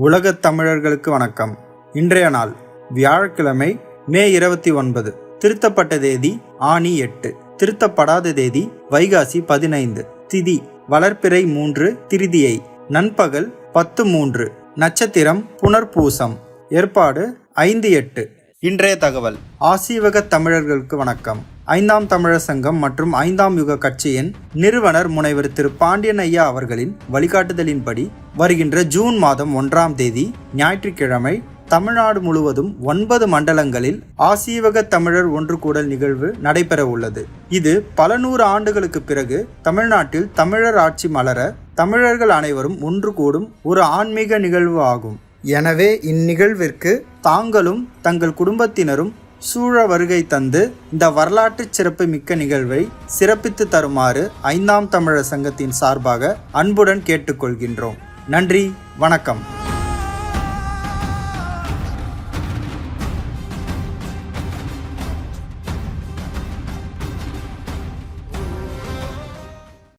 உலகத் தமிழர்களுக்கு வணக்கம். இன்றைய நாள் வியாழக்கிழமை மே இருபத்தி ஒன்பது. திருத்தப்பட்ட தேதி ஆணி எட்டு. திருத்தப்படாத தேதி வைகாசி பதினைந்து. திதி வளர்ப்பிறை மூன்று திருதியை. நண்பகல் பத்து மூன்று. நட்சத்திரம் புனர்பூசம். ஏற்பாடு ஐந்து எட்டு. இன்றைய தகவல். ஆசீவக தமிழர்களுக்கு வணக்கம். ஐந்தாம் தமிழர் சங்கம் மற்றும் ஐந்தாம் யுக கட்சியின் நிறுவனர் முனைவர் திரு. பாண்டியன் ஐயா அவர்களின் வழிகாட்டுதலின்படி வருகின்ற ஜூன் மாதம் ஒன்றாம் தேதி ஞாயிற்றுக்கிழமை தமிழ்நாடு முழுவதும் ஒன்பது மண்டலங்களில் ஆசீவக தமிழர் ஒன்று கூடல் நிகழ்வு நடைபெற உள்ளது. இது பல நூறு ஆண்டுகளுக்கு பிறகு தமிழ்நாட்டில் தமிழர் ஆட்சி மலர தமிழர்கள் அனைவரும் ஒன்று கூடும் ஒரு ஆன்மீக நிகழ்வு ஆகும். எனவே இந்நிகழ்விற்கு தாங்களும் தங்கள் குடும்பத்தினரும் சூழ வருகை தந்து இந்த வரலாற்று சிறப்பு மிக்க நிகழ்வை சிறப்பித்து தருமாறு ஐந்தாம் தமிழர் சங்கத்தின் சார்பாக அன்புடன் கேட்டுக்கொள்கின்றோம். நன்றி வணக்கம்.